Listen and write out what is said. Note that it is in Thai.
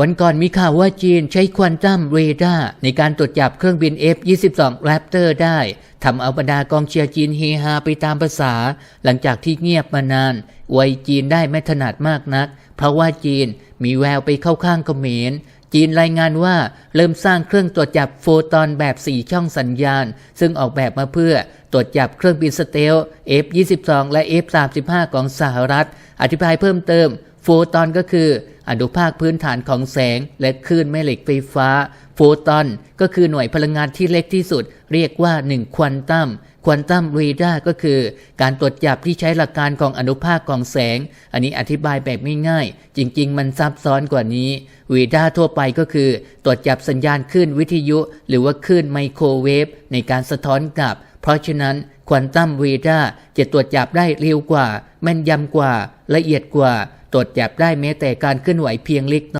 วันก่อนมีข่าวว่าจีนใช้ควอนตัมเรดาร์ในการตรวจจับเครื่องบิน F-22 Raptor ได้ทำเอาบรรดากองเชียร์จีนเฮฮาไปตามภาษา หลังจากที่เงียบมานานไวยจีนได้ไม่ถนัดมากนัก เพราะว่าจีนมีแววไปเข้าข้างเขมรจีนรายงานว่าเริ่มสร้างเครื่องตรวจจับโฟตอนแบบ 4 ช่องสัญญาณ ซึ่งออกแบบมาเพื่อตรวจจับเครื่องบินสเตล F-22 และ F-35 ของสหรัฐ อธิบายเพิ่มเติม โฟตอนก็คือ อนุภาคพื้นฐานของแสง และคลื่นแม่เหล็กไฟฟ้า โฟตอน ก็คือหน่วยพลังงานที่เล็กที่สุด เรียกว่า 1 ควอนตัมควอนตัมเรดาร์ก็คือ การตรวจจับที่ใช้หลักการของอนุภาคของแสง อันนี้อธิบายแบบง่ายๆ จริง ๆ มันซับซ้อนกว่านี้เรดาร์ทั่วไปก็คือ ตรวจจับสัญญาณคลื่นวิทยุ หรือว่าคลื่นไมโครเวฟในการสะท้อนกลับ เพราะฉะนั้น ควอนตัมเรดาร์จะตรวจจับได้เร็วกว่า แม่นยำกว่า ละเอียดกว่า ตรวจจับได้แม้แต่การเคลื่อนไหวเพียงเล็กน้อย